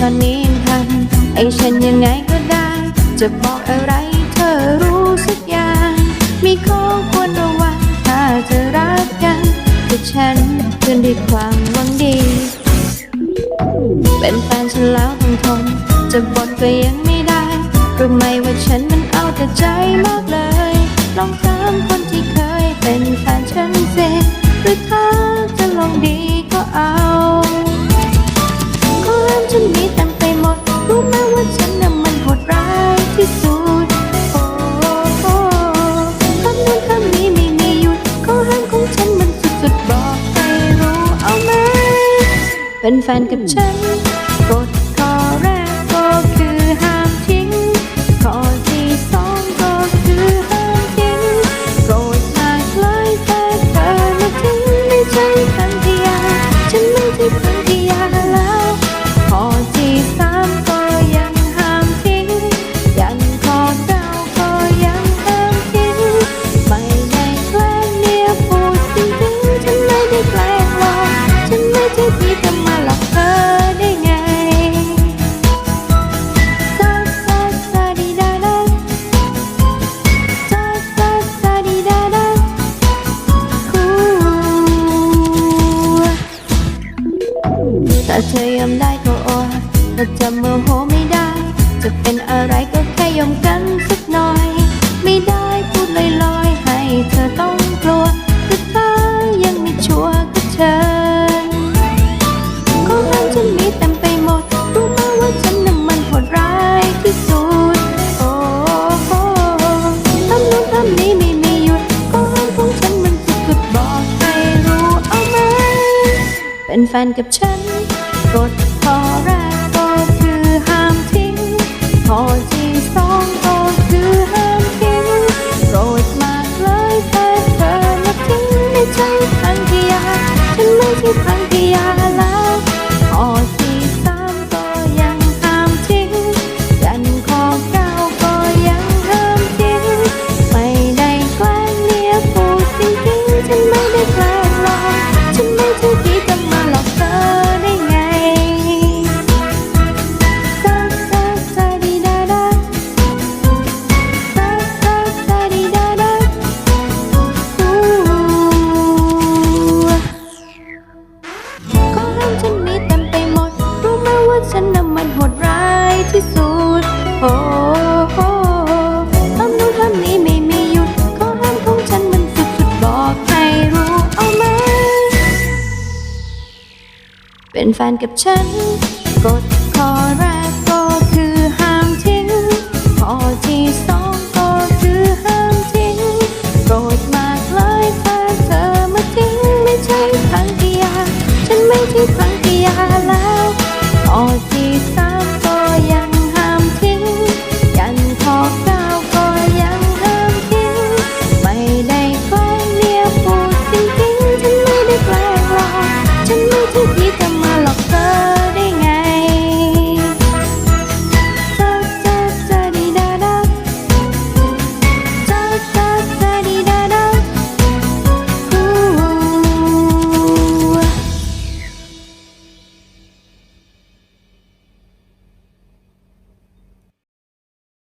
ให้ฉันยังไงก็ได้ จะบอกอะไรเธอรู้สักอย่าง มีข้อควรระวังถ้าจะรักกันแต่ฉันเพื่อนด้วยความหวังดี เป็นแฟนฉันแล้วต้องทนจะบ่นก็ยังไม่ได้รู้ไหมว่าฉันมันเอาแต่ใจมากเลย ลองถามคน เป็นแฟนกับฉันกฎข้อ เธอยอมได้ก็โอ้ถ้าจะโมโหไม่ได้ จะเป็นอะไรก็แค่ยอมกันสักหน่อย ไม่ได้พูดลอยๆให้เธอต้องกลัวแต่ถ้ายังไม่ชัวร์ก็เชิญข้อห้ามฉันมีเต็มไปหมด รู้ไหมว่าฉันน่ะมันโหดร้ายที่สุด โอ้โหทำนู้นทำนี้ไม่มีหยุดข้อห้ามของฉันมันสุดๆบอกให้รู้เอาไหม เป็นแฟนกับฉัน กฎข้อแรกก็คือห้ามทิ้งพอ ฉันน่ะมันโหดร้ายที่สุด โอ้โหทำนู้นทำนี้ไม่มีหยุดข้อห้ามของฉันมันสุดสุดบอกให้รู้เอาไหม เป็นแฟนกับฉันกด